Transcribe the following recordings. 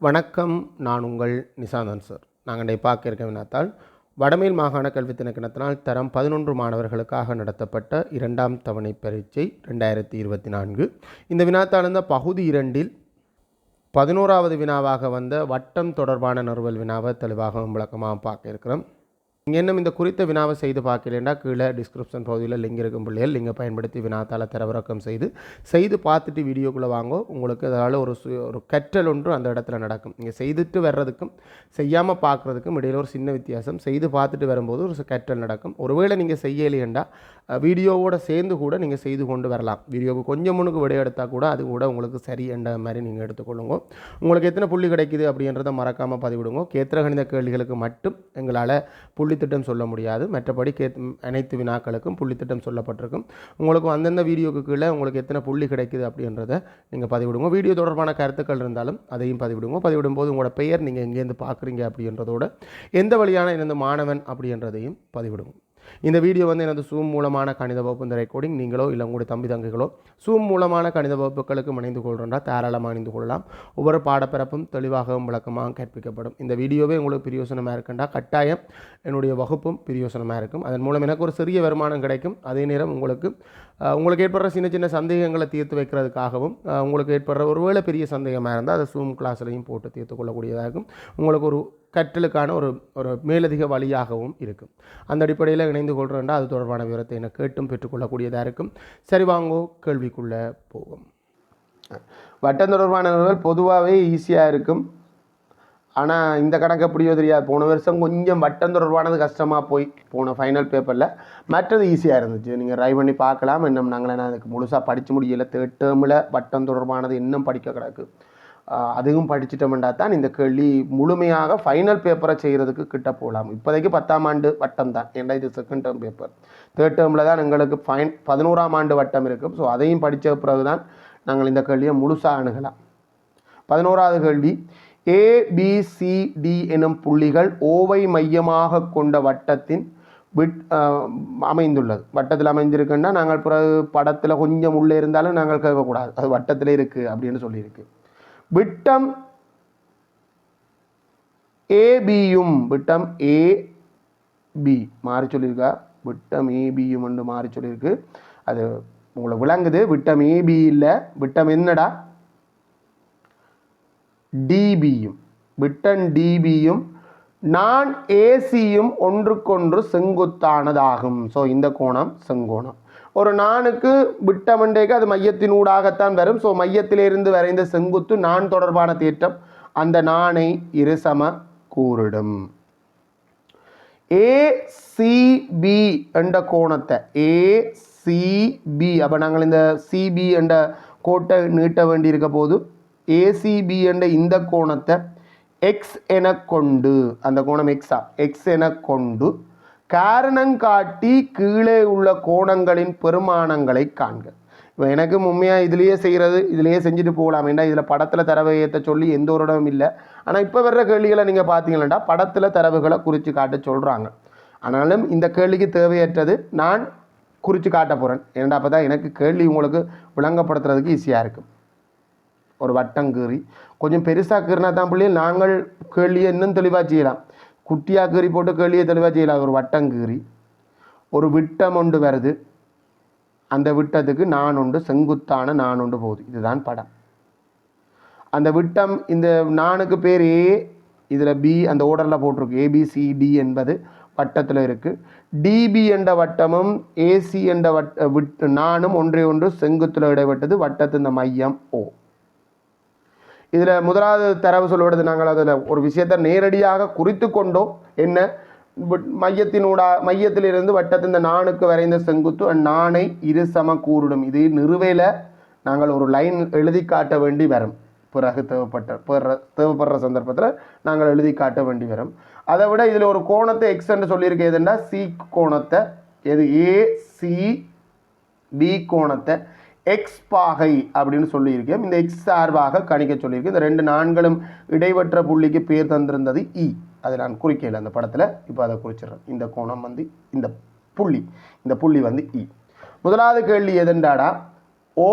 வணக்கம் நான் உங்கள் நிசாந்தன் சார். நாங்கள் இன்றைய பார்க்க இருக்க வினாத்தால் வடமேல் மாகாண கல்வி திணைக்களத்தினால் தரம் பதினொன்று மாணவர்களுக்காக நடத்தப்பட்ட இரண்டாம் தவணை பரீட்சை ரெண்டாயிரத்தி இருபத்தி நான்கு. இந்த வினாத்தால் பகுதி இரண்டில் பதினோராவது வினாவாக வந்த வட்டம் தொடர்பான நிறுவல் வினாவை தெளிவாகவும் விளக்கமாக பார்க்க இருக்கிறோம். இன்னும் இந்த குறித்த வினாவை செய்து பார்க்கலன்னா கீழே டிஸ்கிரிப்ஷன் பகுதியில் லிங்க் இருக்கும் பிள்ளைகள். லிங்கை பயன்படுத்தி வினாத்தால் தரவிறக்கம் செய்து செய்து பார்த்துட்டு வீடியோக்குள்ளே வாங்கோ. உங்களுக்கு அதால் ஒரு சு ஒரு கற்றல் ஒன்று அந்த இடத்துல நடக்கும். நீங்கள் செய்துட்டு வர்றதுக்கும் செய்யாமல் பார்க்குறதுக்கும் இடையில ஒரு சின்ன வித்தியாசம். செய்து பார்த்துட்டு வரும்போது ஒரு கற்றல் நடக்கும். ஒருவேளை நீங்கள் செய்யலையேண்டா வீடியோவோட சேர்ந்து கூட நீங்கள் செய்து கொண்டு வரலாம். வீடியோவுக்கு கொஞ்சம் முன்னுக்கு விடை எடுத்தால் கூட அது கூட உங்களுக்கு சரி என்ற மாதிரி நீங்கள் எடுத்துக்கொள்ளுங்க. உங்களுக்கு எத்தனை புள்ளி கிடைக்குது அப்படின்றத மறக்காமல் பதிவிடுங்க. கேத்திர கணித கேள்விகளுக்கு மட்டும் எங்களால் புள்ளி புள்ளித்திட்டம் சொல்ல முடியாது. மற்றபடி கே அனைத்து வினாக்களுக்கும் புள்ளித்திட்டம் சொல்லப்பட்டிருக்கும். உங்களுக்கு அந்தந்த வீடியோக்கு கீழே உங்களுக்கு எத்தனை புள்ளி கிடைக்குது அப்படின்றத நீங்கள் பதிவிடுங்க. வீடியோ தொடர்பான கருத்துக்கள் இருந்தாலும் அதையும் பதிவிடுங்க. பதிவிடும்போது உங்களோட பெயர் நீங்கள் எங்கேருந்து பார்க்குறீங்க அப்படின்றதோட எந்த வழியான இருந்து மாணவன் அப்படின்றதையும் பதிவிடுங்க இந்த வீடியோ வந்து எனது சூம் மூலமான கணித வகுப்பு இந்த ரெக்கார்டிங் நீங்களோ இல்லை உங்களுடைய தம்பி தங்கைகளோ சூம் மூலமான கணித வகுப்புகளுக்கு இணைந்து கொள்கிறா தாராளமாக இணைந்து கொள்ளலாம். ஒவ்வொரு பாடப்பிறப்பும் தெளிவாகவும் விளக்கமாக கற்பிக்கப்படும். இந்த வீடியோவே உங்களுக்கு பிரியோசனமாக இருக்குண்டா? கட்டாயம் என்னுடைய வகுப்பும் பிரியோசனமாக இருக்கும். அதன் மூலம் எனக்கு ஒரு சிறிய வருமானம் கிடைக்கும். அதே நேரம் உங்களுக்கு உங்களுக்கு ஏற்படுற சின்ன சின்ன சந்தேகங்களை தீர்த்து வைக்கிறதுக்காகவும் உங்களுக்கு ஏற்படுற ஒருவேளை பெரிய சந்தேகமாக இருந்தால் அதை சூம் கிளாஸ்லையும் போட்டு தீர்த்து கொள்ளக்கூடியதாகும். உங்களுக்கு ஒரு கற்றலுக்கான ஒரு ஒரு மேலதிக வழியாகவும் இருக்கும். அந்த அடிப்படையில் இணைந்து கொள்கிறேன்டா அது தொடர்பான விவரத்தை என கேட்டும் பெற்றுக்கொள்ளக்கூடியதாக இருக்கும். சரி வாங்கோ கேள்விக்குள்ளே போகும் வட்டம் தொடர்பான பொதுவாகவே ஈஸியாக இருக்கும். ஆனால் இந்த கணக்கு எப்படியோ தெரியாது. போன வருஷம் கொஞ்சம் வட்டம் தொடர்பானது கஷ்டமாக போய் போன ஃபைனல் பேப்பரில் மற்றது ஈஸியாக இருந்துச்சு. நீங்கள் ட்ரை பண்ணி பார்க்கலாம். இன்னும் நாங்கள் நான் அதுக்கு முழுசாக படித்து முடியல. தேர்ட் டேர்மில் வட்டம் தொடர்பானது இன்னும் படிக்க கிடக்கு. அதுவும் படிச்சுட்டோம்டா தான் இந்த கேள்வி முழுமையாக ஃபைனல் பேப்பரை செய்கிறதுக்கு கிட்ட போகலாம் இப்போதைக்கு பத்தாம் ஆண்டு வட்டம் தான். ஏன்னா இது செகண்ட் டேர்ம் பேப்பர் தேர்ட் டேர்மில் தான் எங்களுக்கு ஃபைன் பதினோராம் ஆண்டு வட்டம் இருக்கும் ஸோ அதையும் படித்த பிறகு தான் நாங்கள் இந்த கேள்வியை முழுசாக அணுகலாம். பதினோராவது கேள்வி ஏபிசிடி எனும் புள்ளிகள் ஓவை மையமாக கொண்ட வட்டத்தின் விட் அமைந்துள்ளது. வட்டத்தில் அமைந்திருக்குன்னா நாங்கள் பிறகு படத்தில் கொஞ்சம் உள்ளே இருந்தாலும் நாங்கள் கேட்கக்கூடாது. அது வட்டத்தில் இருக்குது அப்படின்னு சொல்லியிருக்கு. விட்டம் ஏபியும் விட்டம் ஏ பி மாறி சொல்லியிருக்கா? விட்டம் ஏபியும் என்று மாறி சொல்லியிருக்கு. அது உங்களை விளங்குது. விட்டம் ஏபி இல்லை. விட்டம் என்னடா? டிபியும் விட்டன் டிபியும் நான் ஏசியும் ஒன்றுக்கொன்று செங்குத்தானதாகும். ஸோ இந்த கோணம் செங்கோணம். ஒரு நானுக்கு விட்டமண்டேக்கு அது மையத்தின் ஊடாகத்தான் வரும். ஸோ மையத்திலிருந்து வரைந்த செங்குத்து நான் தொடர்பான தேற்றம் அந்த நாணை இருசம கூறிடும். ஏசிபி என்ற கோணத்தை ஏசிபி அப்போ நாங்கள் இந்த சிபி என்ற கோட்டை நீட்ட வேண்டியிருக்க போது ஏசிபி என்ற இந்த கோணத்தை எக்ஸ் என கொண்டு அந்த கோணம் எக்ஸா எக்ஸ் என கொண்டு காரணம் காட்டி கீழே உள்ள கோணங்களின் பெருமானங்களை காண்க. இப்போ எனக்கு உண்மையாக இதுலேயே செய்கிறது இதுலேயே செஞ்சுட்டு போகலாம். ஏன்னா இதில் படத்தில் தரவையத்தை சொல்லி எந்த ஒரு இடமும் இல்லை. ஆனால் இப்போ வர்ற கேள்விகளை நீங்கள் பார்த்தீங்கன்னா படத்தில் தரவுகளை குறித்து காட்ட சொல்கிறாங்க ஆனாலும் இந்த கேள்விக்கு தேவையற்றது. நான் குறித்து காட்ட போகிறேன் ஏன்னா அப்போ தான் எனக்கு கேள்வி உங்களுக்கு விளங்கப்படுத்துறதுக்கு ஈஸியாக இருக்கும். ஒரு வட்டம் கீறி. கொஞ்சம் பெருசாக கீறினா தான் பிள்ளைய நாங்கள் கேள்வியை இன்னும் தெளிவாக செய்யலாம். குட்டியாக கீறி போட்டு கேள்வியை தெளிவாக செய்யலாம். ஒரு வட்டம் கீறி. ஒரு விட்டம் ஒன்று வருது. அந்த விட்டத்துக்கு நான் உண்டு செங்குத்தான நான் உண்டு போகுது. இதுதான் படம். அந்த விட்டம் இந்த நானுக்கு பேர் ஏ இதில் பி அந்த ஓர்டரில் போட்டிருக்கு. ஏபிசிடி என்பது வட்டத்தில் இருக்குது டிபி என்ற வட்டமும் ஏசி என்ற வட்ட விட் நானும் ஒன்றே ஒன்று செங்குத்தில் இடைப்பட்டது வட்டத்தின் இந்த மையம் ஓ இதில் முதலாவது தரவு சொல்வது நாங்கள் அதில் ஒரு விஷயத்தை நேரடியாக குறித்து கொண்டோம். என்ன? விட்- மையத்தினூடா மையத்திலிருந்து வட்டத்தின் இந்த நாணுக்கு வரைந்த செங்குத்து நானை இரு சம கூறிடும். இது நிறுவையில் நாங்கள் ஒரு லைன் எழுதி காட்ட வேண்டி வரும். பிறகு தேவைப்பட்ட பிற தேவைப்படுற சந்தர்ப்பத்தில் நாங்கள் எழுதி காட்ட வேண்டி வரும். அதை விட இதில் ஒரு கோணத்தை எக்ஸ் என்று எதுன்னா சி கோணத்தை. எது? ஏ சி பி கோணத்தை. எக்ஸ் பாகை அப்படின்னு சொல்லியிருக்கேன். இந்த எக்ஸ் சார்பாக கணிக்க சொல்லியிருக்கேன். இந்த ரெண்டு நான்களும் இடைவற்ற புள்ளிக்கு பேர் தந்திருந்தது இ அதை நான் குறிக்கல அந்த படத்தில். இப்போ அதை குறிச்சிடுறேன். இந்த கோணம் வந்து இந்த புள்ளி. இந்த புள்ளி வந்து இ முதலாவது கேள்வி எதுண்டாடா? ஓ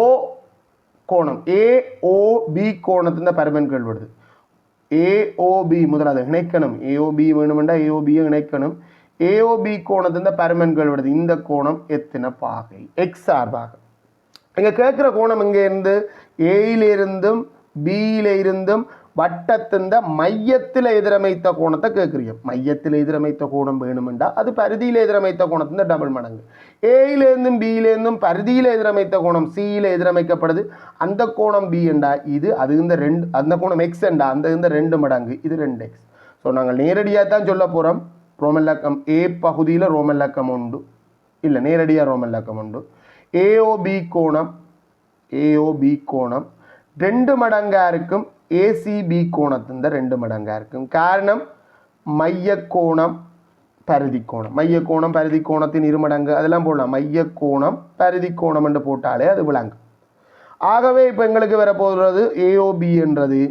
கோணம். ஏ ஓ பி கோணத்தின் பரமன் கேள்வி வருது ஏஓபி முதலாவது இணைக்கணும். ஏஓபி வேணுமெண்டா ஏஓபியை இணைக்கணும். ஏஓபி கோணத்தின் கேள்வி வருது இந்த கோணம் எத்தனை பாகை? எக்ஸ் சார்பாக. இங்கே கேட்குற கோணம் இங்கே இருந்து ஏயிலிருந்தும் பியில இருந்தும் வட்டத்திந்த மையத்தில் எதிரமைத்த கோணத்தை கேட்குறீங்க. மையத்தில் எதிரமைத்த கோணம் வேணுமெண்டா? அது பருதியில் எதிரமைத்த கோணத்தின் டபுள் மடங்கு. ஏயிலேருந்தும் பியிலேருந்தும் பருதியில் எதிரமைத்த கோணம் சியில் எதிரமைக்கப்படுது. அந்த கோணம் பி என்றா? இது அது இந்த ரெண்டு அந்த கோணம் எக்ஸ் என்றா? அந்த இந்த ரெண்டு மடங்கு. இது ரெண்டு எக்ஸ். ஸோ நாங்கள் நேரடியாக தான் சொல்ல போகிறோம் ரோமல்லக்கம் ஏ பகுதியில் ரோமல்லக்கம் உண்டு. இல்லை நேரடியாக ரோமல்லக்கம் உண்டு. ஏஓபி கோணம் ஏஓபி கோணம். ரெண்டு மடங்காக இருக்கும் ஏசிபி கோணத்தின் ரெண்டு மடங்காக இருக்கும். காரணம் மைய கோணம் பருதி கோணம். மைய கோணம் பருதி கோணத்தின் இருமடங்கு அதெல்லாம் போடலாம். மைய கோணம் பருதி கோணம் என்று போட்டாலே அது விளங்கும். ஆகவே இப்போ எங்களுக்கு வர போகிறது ஏஓபி என்றது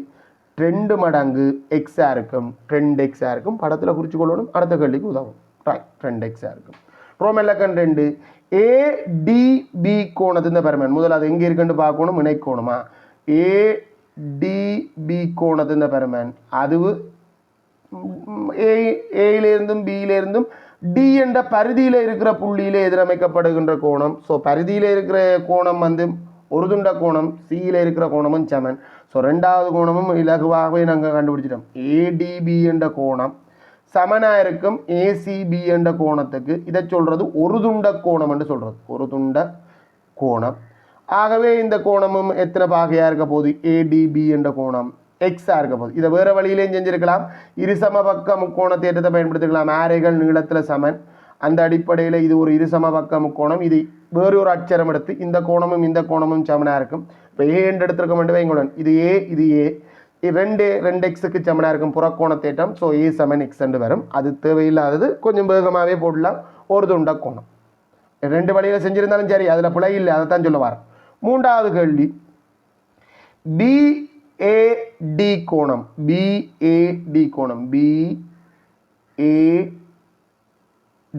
ரெண்டு மடங்கு எக்ஸாக இருக்கும். ரெண்டு எக்ஸாக இருக்கும். படத்தில் குறித்து கொள்ளணும். அடுத்த கேள்விக்கு உதவும். ரைட் ரெண்டு எக்ஸாக இருக்கும். ரோமெல்லக்கன் ரெண்டு. ஏடிபி கோணத்தின் பெருமன். முதல்ல அது எங்கே இருக்குன்னு பார்க்கணும்? இணைக்கோணுமா? ஏடிபி கோணத்தின் பெருமன். அது ஏ ஏயிலிருந்தும் பியிலிருந்தும் டி என்ற பரிதியில் இருக்கிற புள்ளியில் எதிரமைக்கப்படுகின்ற கோணம். ஸோ பரிதியில் இருக்கிற கோணம் வந்து ஒரு துண்ட கோணம் சியில் இருக்கிற கோணமும் செமன் ஸோ ரெண்டாவது கோணமும் இலகுவாகவே நாங்கள் கண்டுபிடிச்சிட்டோம். ஏடிபி என்ற கோணம். சமனாக இருக்கும் ஏசிபி என்ற கோணத்துக்கு இதை சொல்கிறது ஒரு துண்ட கோணம் என்று சொல்கிறது ஒரு துண்ட கோணம். ஆகவே இந்த கோணமும் எத்தனை பாகையாக இருக்க போகுது? ஏடிபி என்ற கோணம். எக்ஸாக இருக்க போகுது. இதை வேறு வழியிலையும் செஞ்சுருக்கலாம். இருசம பக்க முக்கோண தேற்றத்தை பயன்படுத்திக்கலாம் ஆரைகள் நீளத்தில் சமன். அந்த அடிப்படையில் இது ஒரு இருசம பக்க முக்கோணம் இது வேறு ஒரு அச்சரம் எடுத்து இந்த கோணமும் இந்த கோணமும் சமனாக இருக்கும் இப்போ ஏ என்று எடுத்திருக்க வேண்டும் எங்களுடன் இது ஏ இது ஏ ரெண்டு ரெண்டு எக்ஸுக்கு சமனாக இருக்கும் புறக்கோண தேட்டம் ஸோ இ செவன் எக்ஸ் என்று வரும். அது தேவையில்லாதது கொஞ்சம் வேகமாகவே போடலாம். ஒரு துண்ட கோணம். ரெண்டு வழியில் செஞ்சுருந்தாலும் சரி அதில் பிழை இல்லை அதை தான் சொல்ல வரேன் மூன்றாவது கேள்வி பிஏடி கோணம். பிஏடி கோணம். பிஏ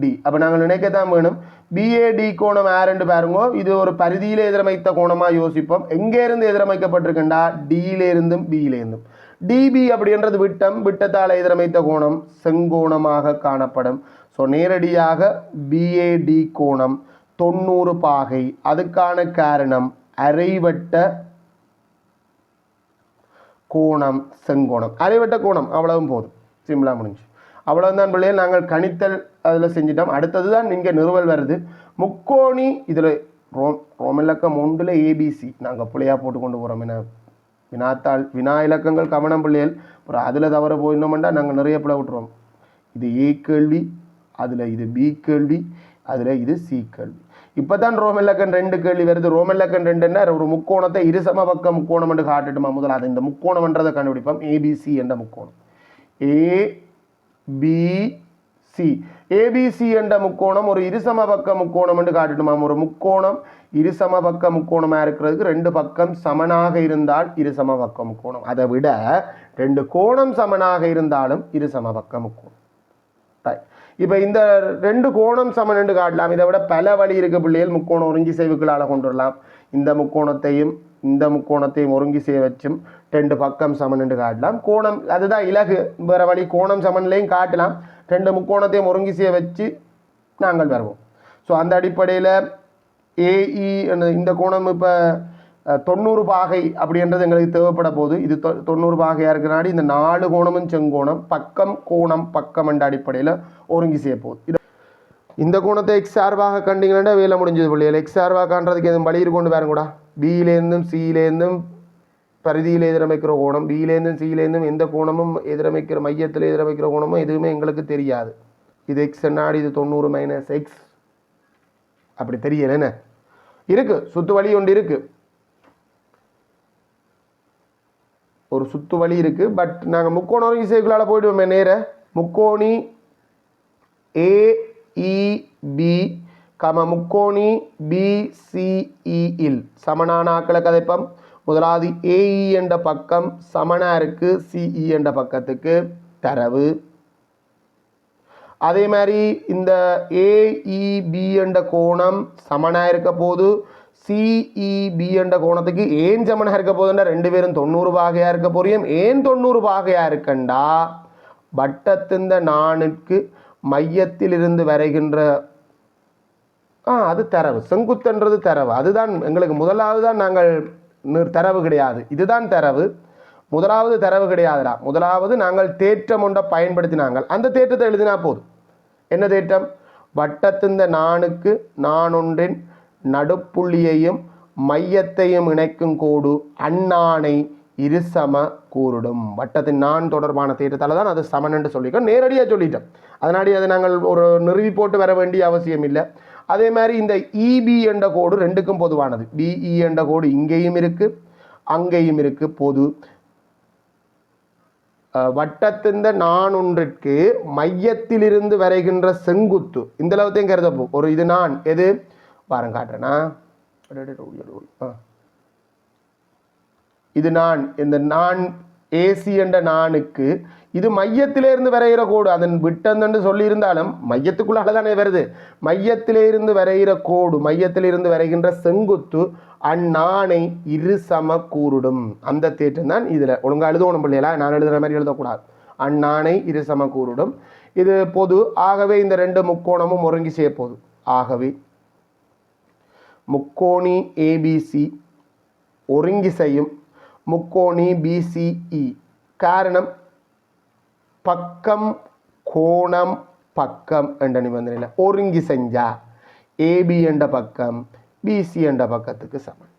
டி அப்போ நாங்கள் நினைக்கத்தான் வேணும். பிஏடி கோணம் ஆரண்டு பாருங்க. இது ஒரு பரிதியில் எதிரமைத்த கோணமாக யோசிப்போம். எங்கேருந்து எதிரமைக்கப்பட்டிருக்குண்டா? டியிலேருந்தும் பியிலேருந்தும் டிபி அப்படின்றது விட்டம் விட்டத்தால் எதிரமைத்த கோணம் செங்கோணமாக காணப்படும். ஸோ நேரடியாக பிஏடி கோணம் தொண்ணூறு பாகை. அதுக்கான காரணம் அரைவட்ட கோணம் செங்கோணம். அரைவட்ட கோணம் அவ்வளவும் போதும். சிம்பிளாக முடிஞ்சு அவ்வளோதான் பிள்ளைகள் நாங்கள் கணித்தல் அதில் செஞ்சிட்டோம். அடுத்தது தான் இங்கே நிறுவல் வருது. முக்கோணி இதில் ரோம் ரோமெலக்கம் ஒன்றில் ஏபிசி நாங்கள் பிள்ளையாக போட்டு கொண்டு போகிறோம் என்ன வினாத்தாள் வினா இலக்கங்கள் கவனம் பிள்ளைகள். அப்புறம் அதில் தவற போயிடணுமெண்டா நாங்கள் நிறைய பிள்ளை விட்டுருவோம். இது ஏ கேள்வி அதில் இது பி கேள்வி அதில் இது சி கேள்வி. இப்போ தான் ரோமெல்லக்கன் ரெண்டு கேள்வி வருது. ரோமெல்லக்கன் ரெண்டுன்னா ஒரு முக்கோணத்தை இருசம பக்க முக்கோணம் என்று காட்டுட்டுமா? முதல் அதை இந்த முக்கோணம்ன்றதை கண்டுபிடிப்போம். ஏபிசி என்ற முக்கோணம். ஏ பி சி ஏபிசி என்ற முக்கோணம் ஒரு இருசம பக்க முக்கோணம் என்று காட்டுட்டுமாம். ஒரு முக்கோணம் இருசம பக்க முக்கோணமாக இருக்கிறதுக்கு ரெண்டு பக்கம் சமனாக இருந்தால் இருசம பக்க முக்கோணம். அதை விட ரெண்டு கோணம் சமனாக இருந்தாலும் இருசம பக்க முக்கோணம் இப்போ இந்த ரெண்டு கோணம் சமன் என்று காட்டலாம். இதை விட பல வழி இருக்க பிள்ளைகள். முக்கோணம் ஒருங்கி செய்வுகளால் கொண்டு வரலாம் இந்த முக்கோணத்தையும் இந்த முக்கோணத்தையும் ஒருங்கி செய்ய வச்சும் ரெண்டு பக்கம் சமன் என்று காட்டலாம். கோணம் அதுதான் இலகு. வேறு வழி கோணம் சமன்லையும் காட்டலாம். ரெண்டு முக்கோணத்தையும் ஒருங்கி செய்ய வச்சு நாங்கள் வருவோம். ஸோ அந்த அடிப்படையில் e ஏஇ இந்த கோணம் இப்போ தொண்ணூறு பாகை அப்படின்றது எங்களுக்கு தேவைப்பட போகுது இது தொ- தொண்ணூறு பாகையாக இருக்கிறனாடி இந்த நாலு கோணமும் செங்கோணம் பக்கம் கோணம் பக்கம் என்ற அடிப்படையில் ஒருங்கி செய்ய போகுது. இது இந்த கோணத்தை எக்ஸ் சார்பாக கண்டிங்கன்னா வேலை முடிஞ்சது பிள்ளைகள். எக்ஸ் சார்பாக காண்றதுக்கு எதுவும் வழி கொண்டு பாருங்கூடா பியிலேருந்தும் சியிலேருந்தும் பரிதியில் எதிரமைக்கிற கோணம் பியிலேருந்தும் சியிலேருந்தும் எந்த கோணமும் எதிரமைக்கிற மையத்தில் எதிரமைக்கிற கோணமும் எதுவுமே எங்களுக்கு தெரியாது. இது எக்ஸ் என்னாடி? இது தொண்ணூறு மைனஸ் எக்ஸ் அப்படி தெரியல என்ன? இருக்குது சுத்து வழி ஒன்று இருக்குது ஒரு சுத்து வழி இருக்குது பட் நாங்கள் முக்கோணம் இசைக்குள்ளால் போயிடுவோமே நேர. முக்கோணி இபி கம முக்கோணி பிசிஇல் சமனான ஆக்களை கதைப்பம். முதலாவது ஏஇ என்ற பக்கம் சமனாக இருக்கு சிஇ என்ற பக்கத்துக்கு தரவு. அதே மாதிரி இந்த ஏஇபி என்ற கோணம் சமனாக இருக்க போது சிஇபி என்ற கோணத்துக்கு ஏன் சமனாக இருக்க போதுன்னா ரெண்டு பேரும் தொண்ணூறு பாகையாக இருக்க போறியும் ஏன் தொண்ணூறு பாகையாக இருக்கண்டா? வட்டத்திந்த நானுக்கு மையத்திலிருந்து வரைகின்ற ஆ அது தரவு. செங்குத்துன்றது தரவு. அதுதான் எங்களுக்கு முதலாவது தான் நாங்கள் தரவு கிடையாது. இதுதான் தரவு. முதலாவது தரவு கிடையாதுடா. முதலாவது நாங்கள் தேற்றம் ஒன்றை பயன்படுத்தினாங்கள். அந்த தேற்றத்தை எழுதினா போதும். என்ன தேற்றம்? வட்டத்திந்த நானுக்கு நானொன்றின் நடுப்புள்ளியையும் மையத்தையும் இணைக்கும் கோடு இரு இருசம கூறிடும் வட்டத்தின் நான் தொடர்பான தேற்றத்தால் தான் அது சமன் என்று சொல்லிக்கோ நேரடியாக சொல்லிட்டோம். அதனாடி அதை நாங்கள் ஒரு நிறுவி போட்டு வர வேண்டிய அவசியம் இல்லை. அதே மாதிரி இந்த இபி என்ற கோடு ரெண்டுக்கும் பொதுவானது. பிஇ என்ற கோடு இங்கேயும் இருக்குது அங்கேயும் இருக்குது பொது. வட்டத்திந்த நான் ஒன்றிற்கு மையத்திலிருந்து வரைகின்ற செங்குத்து. இந்த அளவுத்தையும் கருதப்போ ஒரு இது நான் எது? பாருங்க காட்டுறேன்னா ஆ இது நான் இந்த நான் ஏசி என்ற நானுக்கு இது மையத்திலிருந்து வரைகிற கோடு. அதன் விட்டந்தண்டு சொல்லியிருந்தாலும் மையத்துக்குள்ளால தானே வருது. மையத்திலிருந்து வரைகிற கோடு மையத்திலிருந்து இருந்து வரைகின்ற செங்குத்து அந்நாணை இரு சம கூறுடும். அந்த தேற்றம் தான் இதில். ஒழுங்காக எழுதணும் பிள்ளைகளா? நான் எழுதுகிற மாதிரி எழுதக்கூடாது. அந்நாணை இரு சம கூறுடும். இது பொது. ஆகவே இந்த ரெண்டு முக்கோணமும் ஒருங்கி செய்ய போதும் ஆகவே முக்கோணி ஏபிசி ஒருங்கி செய்யும் முக்கோணி பிசிஇ காரணம் பக்கம் கோணம் பக்கம் என்ற நிபந்தனையில் ஒருங்கி செஞ்சா ஏபி என்ற பக்கம் பிசி என்ற பக்கத்துக்கு சமன்.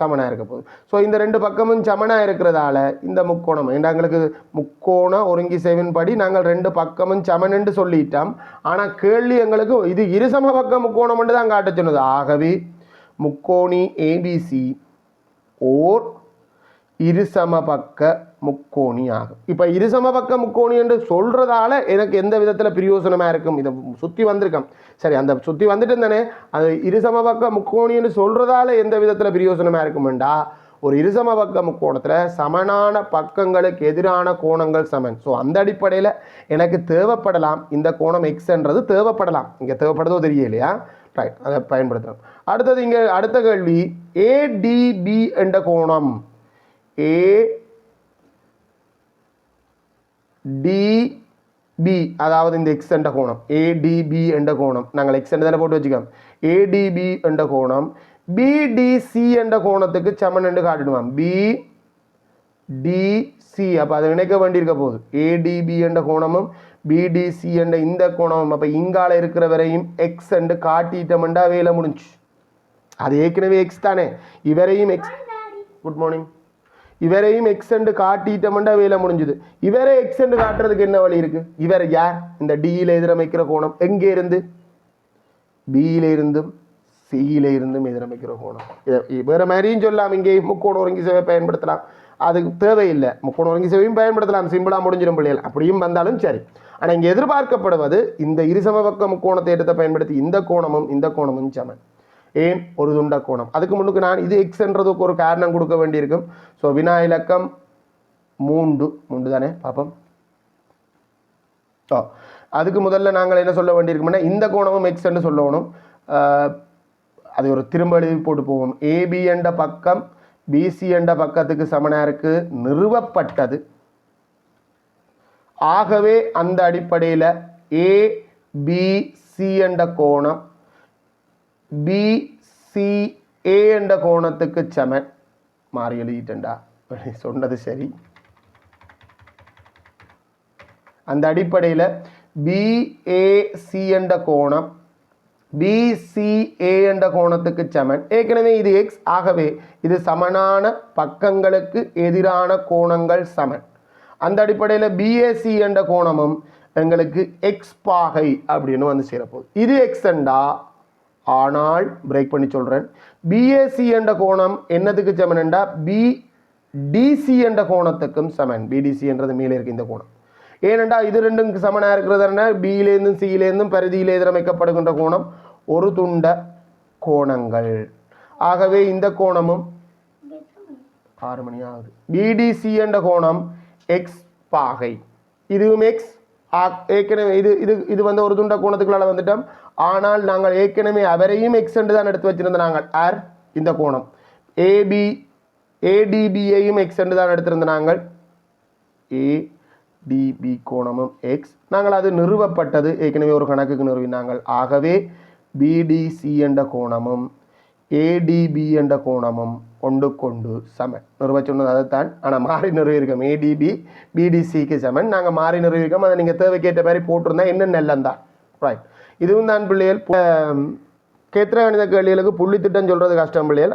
சமனாக இருக்க போகுது. ஸோ இந்த ரெண்டு பக்கமும் சமனாக இருக்கிறதால இந்த முக்கோணம் ஏன்னா எங்களுக்கு முக்கோண ஒருங்கி செய்வின்படி நாங்கள் ரெண்டு பக்கமும் சமன்ன்னு சொல்லிட்டோம். ஆனால் கேள்வி எங்களுக்கு இது இருசம பக்கம் முக்கோணம் தான் காட்ட சொன்னது. ஆகவே முக்கோணி ஏபிசி ஓர் இருசமபக்க முக்கோணி ஆகும். இப்போ இருசமபக்க முக்கோணி என்று சொல்கிறதால எனக்கு எந்த விதத்தில் பிரயோசனமாக இருக்கும்? இதை சுற்றி வந்திருக்கேன். சரி அந்த சுற்றி வந்துட்டு தானே. அது இருசமபக்க முக்கோணி என்று சொல்கிறதால எந்த விதத்தில் பிரயோசனமாக இருக்குமெண்டா ஒரு இருசம பக்க முக்கோணத்தில் சமனான பக்கங்களுக்கு எதிரான கோணங்கள் சமன். ஸோ அந்த அடிப்படையில் எனக்கு தேவைப்படலாம். இந்த கோணம் எக்ஸ்ன்றது தேவைப்படலாம். இங்கே தேவைப்படுதோ தெரியலையா? ரைட் அதை பயன்படுத்துகிறோம் அடுத்தது இங்கே அடுத்த கேள்வி ஏடிபி என்ற கோணம். ஏ டிபி அதாவது இந்த எக்ஸ் என்ற கோணம். ஏடிபி என்ற கோணம். நாங்கள் எக்ஸ் தானே போட்டு வச்சுக்கோம். ஏடிபி என்ற கோணம். பிடிசி என்ற கோணத்துக்கு சமன் என்று காட்டிடுவான் பி டிசி அப்போ அதை இணைக்க வேண்டியிருக்க போகுது. ஏடிபி என்ற கோணமும் பிடிசி என்ற இந்த கோணமும். அப்போ இங்கால இருக்கிற வரையும் எக்ஸ் என்று காட்டிட்டோம்டா வேலை முடிஞ்சு அது ஏற்கனவே எக்ஸ் தானே. இவரையும் எக்ஸ் குட் மார்னிங் இவரையும் எக்ஸெண்டு காட்டிட்டோம்டா வேலை முடிஞ்சுது. இவரே எக்ஸெண்டு காட்டுறதுக்கு என்ன வழி இருக்கு? இவர் யார்? இந்த டியில் எதிரமைக்கிற கோணம் எங்கே இருந்து? பியில இருந்தும் சியில இருந்தும் எதிரமைக்கிற கோணம். வேறு மாதிரியும் சொல்லலாம். இங்கே முக்கோண ஒருங்கி சேவை பயன்படுத்தலாம். அதுக்கு தேவையில்லை. முக்கோண ஒருங்கி சேவையும் பயன்படுத்தலாம் சிம்பிளாக முடிஞ்சிடும் பிள்ளைகள். அப்படியும் வந்தாலும் சரி. ஆனால் இங்கே எதிர்பார்க்கப்படுவது இந்த இருசமபக்க பக்க முக்கோண பயன்படுத்தி இந்த கோணமும் இந்த கோணமும் சமன். ஏன் ஒரு துண்ட கோணம் அதுக்கு முன்னுக்கு நான் இது எக்ஸ்ன்றதுக்கு ஒரு காரணம் கொடுக்க வேண்டியிருக்கும். ஸோ வினா இலக்கம் மூன்று. மூன்று தானே? பார்ப்போம் ஓ oh, அதுக்கு முதல்ல நாங்கள் என்ன சொல்ல வேண்டியிருக்கோம்னா இந்த கோணமும் எக்ஸ்ன்னு சொல்லணும். அது ஒரு திரும்ப எழுதி போட்டு போவோம். ஏபி என்ற பக்கம் பிசி என்ற பக்கத்துக்கு சமனாக இருக்கு நிறுவப்பட்டது. ஆகவே அந்த அடிப்படையில் ஏ பி சி என்ற கோணம் பிசிஏ என்ற கோணத்துக்கு சமன். மாறி எழுதிட்டேன்டா. சொன்னது சரி. அந்த அடிப்படையில் பிஏசி என்ற கோணம் பிசிஏ என்ற கோணத்துக்கு சமன். ஏற்கனவே இது எக்ஸ் ஆகவே இது சமனான பக்கங்களுக்கு எதிரான கோணங்கள் சமன். அந்த அடிப்படையில் பிஏசி என்ற கோணமும் எங்களுக்கு எக்ஸ் பாகை அப்படின்னு வந்து சேரப்போகுது. இது எக்ஸ்ண்டா ஆனால் பிரேக் பண்ணி சொல்கிறேன் பிஏசி என்ற கோணம் என்னத்துக்கு சமன்டா பி டிசி என்ற கோணத்துக்கும் சமன். பிடிசி என்றது மேலே இருக்கு இந்த கோணம். ஏனெண்டா இது ரெண்டும் சமனாக இருக்கிறதுனா பியிலேருந்தும் சியிலேருந்தும் பரிதியில் அமைக்கப்படுகின்ற கோணம் ஒரு துண்ட கோணங்கள். ஆகவே இந்த கோணமும் ஆறு மணி ஆகுது. பிடிசி என்ற கோணம் எக்ஸ் பாகை. இதுவும் எக்ஸ் ஏற்கனவே இது இது இது வந்து ஒரு துண்ட கோணத்துக்குள்ளால் வந்துட்டோம். ஆனால் நாங்கள் ஏற்கனவே அவரையும் எக்ஸ் என்று தான் எடுத்து வச்சிருந்த நாங்கள். ஆர் இந்த கோணம். ஏபி ஏடிபியையும் எக்ஸ் என்று தான் எடுத்திருந்த நாங்கள். ஏடிபி கோணமும் எக்ஸ் நாங்கள் அது நிறுவப்பட்டது. ஏற்கனவே ஒரு கணக்குக்கு நிறுவினாங்கள். ஆகவே பிடிசி என்ற கோணமும் ஏடிபி என்ற கோணமும் ஒன்றுக்கொண்டு சமன். நிறுவ சொன்னது அதைத்தான். ஆனால் மாறி நிறுவியிருக்கோம் ஏடிபி பிடிசிக்கு சமன். நாங்கள் மாறி நிறுவியிருக்கோம் அதை நீங்கள் தேவைக்கேற்ற மாதிரி போட்டிருந்தா இன்னும் நல்லந்தான் ரைட் இதுவும் தான் பிள்ளைகள். கேத்திர கணித கேள்விகளுக்கு புள்ளி திட்டம் சொல்கிறது கஷ்டம் பிள்ளைகள்.